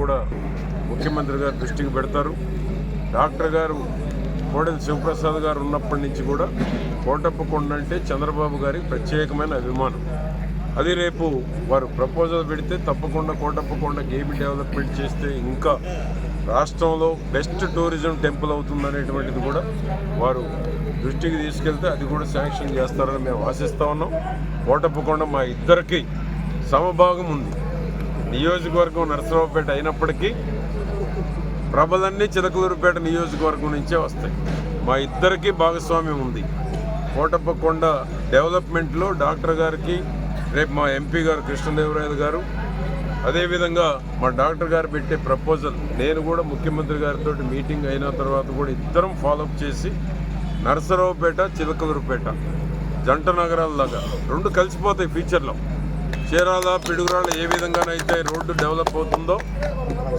కూడా ముఖ్యమంత్రి గారు దృష్టికి పెడతారు. డాక్టర్ గారు కోడెల శివప్రసాద్ గారు ఉన్నప్పటి నుంచి కూడా కోటప్పకొండ అంటే చంద్రబాబు గారికి ప్రత్యేకమైన అభిమానం. అది రేపు వారు ప్రపోజల్ పెడితే తప్పకుండా కోటప్పకొండ ఏమి డెవలప్మెంట్ చేస్తే ఇంకా రాష్ట్రంలో బెస్ట్ టూరిజం టెంపుల్ అవుతుందనేటువంటిది కూడా వారు దృష్టికి తీసుకెళ్తే అది కూడా శాంక్షన్ చేస్తారని మేము ఆశిస్తా ఉన్నాం. కోటప్పకొండ మా ఇద్దరికి సమభాగం ఉంది. నియోజకవర్గం నరసరావుపేట అయినప్పటికీ ప్రభలన్నీ చిలకలూరుపేట నియోజకవర్గం నుంచే వస్తాయి. మా ఇద్దరికీ భాగస్వామ్యం ఉంది. కోటప్పకొండ డెవలప్మెంట్లో డాక్టర్ గారికి రేపు మా ఎంపీ గారు కృష్ణదేవరాయలు గారు అదేవిధంగా మా డాక్టర్ గారు పెట్టే ప్రపోజల్ నేను కూడా ముఖ్యమంత్రి గారితో మీటింగ్ అయిన తర్వాత కూడా ఇద్దరం ఫాలోఅప్ చేసి నరసరావుపేట చిలకలూరుపేట జంట నగరాల్లాగా రెండు కలిసిపోతాయి ఫ్యూచర్లో చీరాల పిడుగురాళ్ళ ఏ విధంగానైతే రోడ్డు డెవలప్ అవుతుందో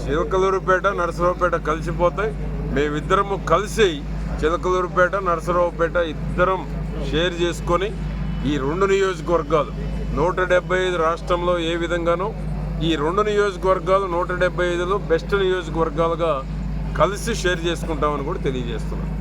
చిలకలూరుపేట నరసరావుపేట కలిసిపోతాయి. మేమిద్దరము కలిసి చిలకలూరుపేట నరసరావుపేట ఇద్దరం షేర్ చేసుకొని ఈ రెండు నియోజకవర్గాలు నూట డెబ్బై ఐదు రాష్ట్రంలో ఏ విధంగానో ఈ రెండు నియోజకవర్గాలు నూట డెబ్బై ఐదులో బెస్ట్ నియోజకవర్గాలుగా కలిసి షేర్ చేసుకుంటామని కూడా తెలియజేస్తున్నాను